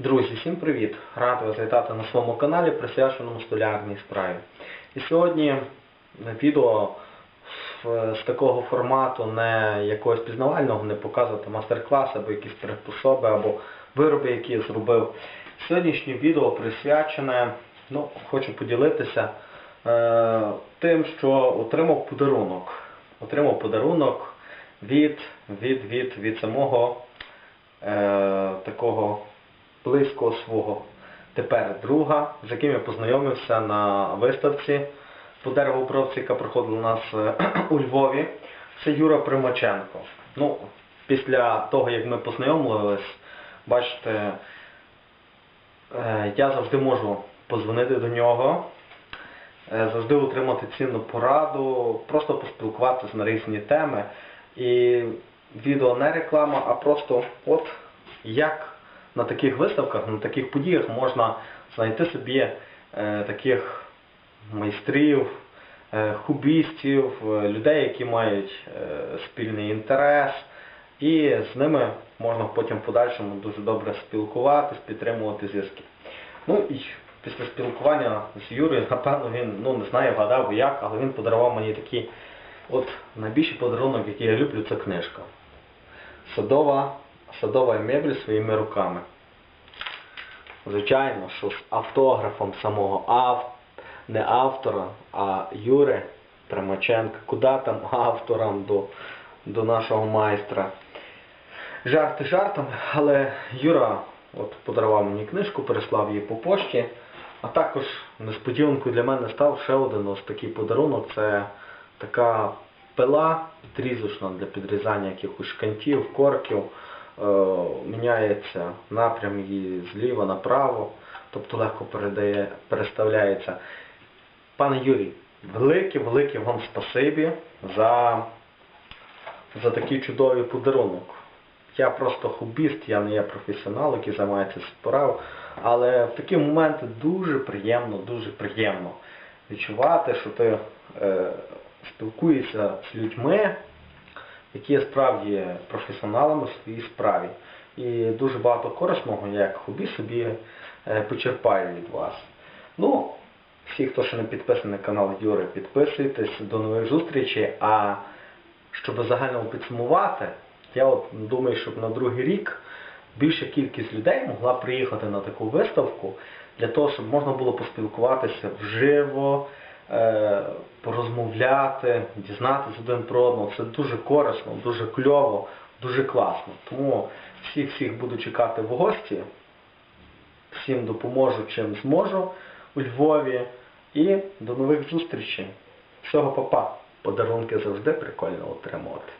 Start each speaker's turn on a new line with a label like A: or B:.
A: Друзі, всім привіт! Радий вас вітати на своєму каналі, присвяченому столярній справі. І сьогодні відео з такого формату, не якогось пізнавального, не показувати мастер-клас або якісь приспособи, або вироби, які я зробив. Сьогоднішнє відео присвячене, ну, хочу поділитися е, тим, що отримав подарунок. Отримав подарунок від, від, від, від самого е, такого близького свого тепер друга, з яким я познайомився на виставці по деревообробці, яка проходила у нас е, у Львові. Це Юра Примаченко. Ну, після того, як ми познайомились, бачите, е, я завжди можу позвонити до нього, е, завжди отримати цінну пораду, просто поспілкуватися на різні теми. І відео не реклама, а просто от як на таких виставках, на таких подіях можна знайти собі е, таких майстрів, е, хубістів, е, людей, які мають спільний інтерес, і з ними можна потім в подальшому дуже добре спілкуватись, підтримувати зв'язки. Ну і після спілкування з Юрою, напевно, він ну не знаю, вгадав як, але він подарував мені такий от найбільший подарунок, який я люблю, це книжка. Садова, садова мебель своїми руками. Звичайно, що з автографом самого ав... не автора, а Юри Примаченка. Куди там авторам до, до нашого майстра? Жарти жартом, але Юра от подарував мені книжку, переслав її по пошті. А також несподіванкою для мене став ще один ось такий подарунок. Це така пила підрізочна для підрізання якихось шкантів, корків. Е, міняється напрям її зліва направо, тобто легко передає, переставляється. Пане Юрій, велике-велике вам спасибі за, за такий чудовий подарунок. Я просто хобіст, я не є професіонал, який займається справою, але в такі моменти дуже приємно, дуже приємно відчувати, що ти е, спілкуєшся з людьми, які є справді професіоналами в своїй справі. І дуже багато корисного я як хобі собі е, почерпаю від вас. Ну, всі, хто ще не підписаний на канал Юри, підписуйтесь, до нових зустрічей. А щоб загально підсумувати, я от думаю, щоб на другий рік більша кількість людей могла приїхати на таку виставку для того, щоб можна було поспілкуватися вживо, порозмовляти, дізнатися один про одного. Це дуже корисно, дуже кльово, дуже класно. Тому всіх всіх буду чекати в гості. Всім допоможу чим зможу у Львові. І до нових зустрічей. Всього папа. Подарунки завжди прикольно отримувати.